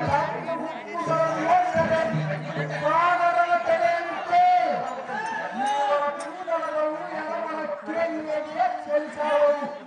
Thank you.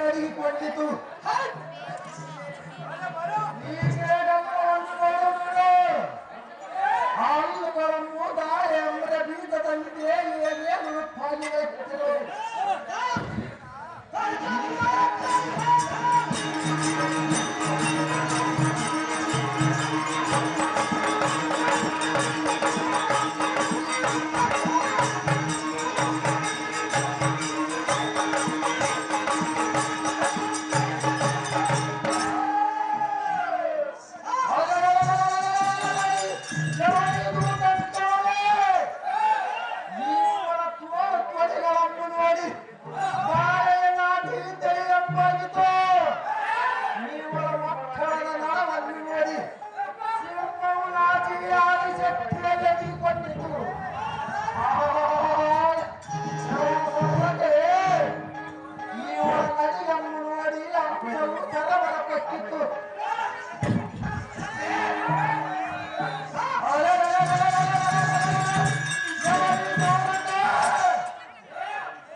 ಅಡಿಗಿಕೊಂಡಿತು ಹಾಲುಗಳನ್ನು ದಾರೆ ಎಂಬ ಬೀಜದಂತೆ ಏನೇನು ಫಲಿಸಿರು